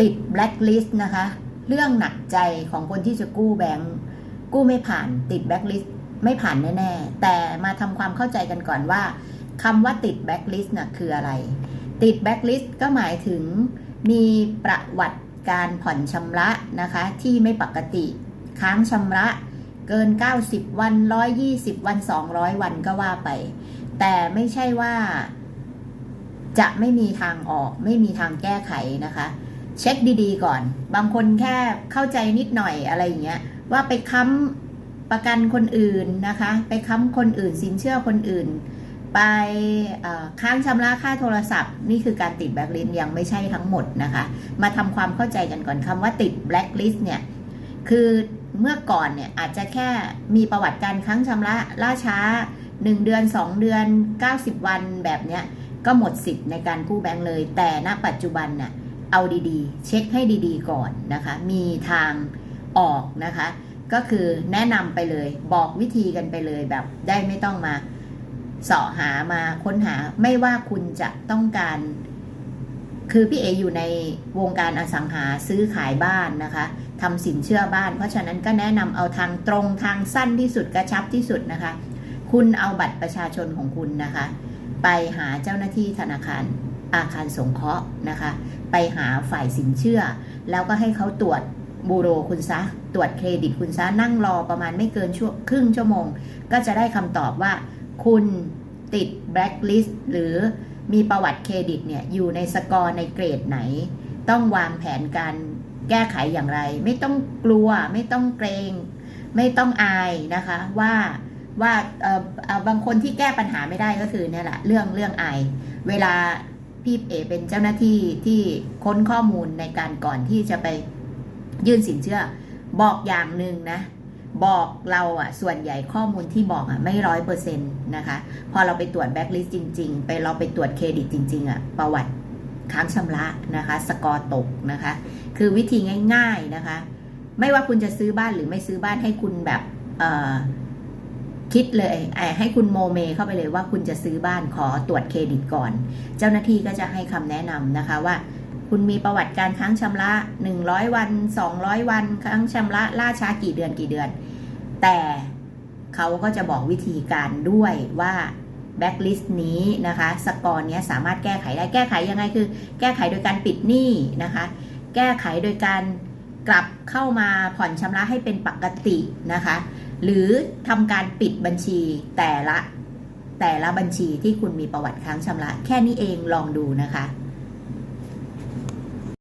ติดแบล็คลิสต์นะคะ เรื่องหนักใจของคนที่จะกู้แบงก์กู้ไม่ผ่านติดแบล็คลิสต์ไม่ผ่านแน่ๆ แต่มาทำความเข้าใจกันก่อนว่าคำว่าติดแบล็คลิสต์น่ะคืออะไร ติดแบล็คลิสต์ก็หมายถึงมีประวัติการผ่อนชำระนะคะ ที่ไม่ปกติ ค้างชำระเกิน 90 วัน 120 วัน 200 วันก็ว่าไป แต่ไม่ใช่ว่าจะไม่มีทางออก ไม่มีทางแก้ไขนะคะ เช็คดีๆก่อน บางคนแค่เข้าใจนิดหน่อยอะไรอย่างเงี้ย ว่าไปค้ำประกันคนอื่นนะคะ ไปค้ำคนอื่น สินเชื่อคนอื่น ไปค้างชำระค่าโทรศัพท์ นี่คือการติดแบล็คลิสต์ยังไม่ใช่ทั้งหมดนะคะ มาทำความเข้าใจกันก่อนคำว่าติดแบล็คลิสต์เนี่ย คือเมื่อก่อนเนี่ยอาจจะแค่มีประวัติการค้างชำระล่าช้า 1 เดือน 2 เดือน 90 วันแบบเนี้ยก็หมดสิทธิ์ในการกู้แบงค์เลย แต่ณปัจจุบันน่ะ เอาดีๆ เช็คให้ดีๆก่อนนะคะ มีทางออกนะคะ ก็คือแนะนำไปเลยบอกวิธีกันไปเลยแบบได้ไม่ต้องมาเสาะหามาค้นหาไม่ว่าคุณจะต้องการ คือพี่เออยู่ในวงการอสังหาซื้อขายบ้านนะคะทำสินเชื่อบ้าน เพราะฉะนั้นก็แนะนำเอาทางตรงทางสั้นที่สุดกระชับที่สุดนะคะ คุณเอาบัตรประชาชนของคุณนะคะ ไปหาเจ้าหน้าที่ธนาคาร อาคารสงเคราะห์นะคะ ไปหาฝ่ายสินเชื่อ แล้วก็ให้เขาตรวจบูโรคุณซะ ตรวจเครดิตคุณซะ นั่งรอประมาณไม่เกินชั่วครึ่งชั่วโมง ก็จะได้คำตอบว่า คุณติดแบล็คลิสต์หรือมีประวัติเครดิตเนี่ย อยู่ในสกอร์ในเกรดไหน ต้องวางแผนการแก้ไขอย่างไร ไม่ต้องกลัว ไม่ต้องเกรง ไม่ต้องอายนะคะว่าว่าเออเออบางคนที่แก้ปัญหาไม่ได้ก็คือเนี่ยแหละเรื่องเรื่องอายเวลา พี่เอเป็นเจ้าหน้าที่ที่ค้นข้อมูลในการก่อนที่จะไปยื่นสินเชื่อ บอกอย่างหนึ่งนะ บอกเราอะส่วนใหญ่ข้อมูลที่บอกอะไม่ร้อยเปอร์เซ็นต์นะคะ พอเราไปตรวจแบ็กลิสต์จริง ๆ ไปเราไปตรวจเครดิตจริง ๆอะประวัติค้างชำระนะคะ สกอร์ตกนะคะ คือวิธีง่าย ๆนะคะ ไม่ว่าคุณจะซื้อบ้านหรือไม่ซื้อบ้านให้คุณแบบเอ่อ คิดเลยให้คุณโมเมเข้าไปเลยว่าคุณจะซื้อบ้านขอตรวจเครดิตก่อน เจ้าหน้าที่ก็จะให้คำแนะนำนะคะว่า คุณมีประวัติการค้างชำระ 100 วัน 200 วันค้างชำระล่าช้ากี่เดือนกี่เดือน แต่เขาก็จะบอกวิธีการด้วยว่าแบ็กลิสต์นี้นะคะ สกอร์เนี้ยสามารถแก้ไขได้ แก้ไขยังไงคือ แก้ไขโดยการปิดหนี้นะคะ แก้ไขโดยการกลับเข้ามาผ่อนชำระให้เป็นปกตินะคะ หรือทำการปิดบัญชีแต่ละแต่ละบัญชีที่คุณมีประวัติค้างชำระ แค่นี้เองลองดูนะคะ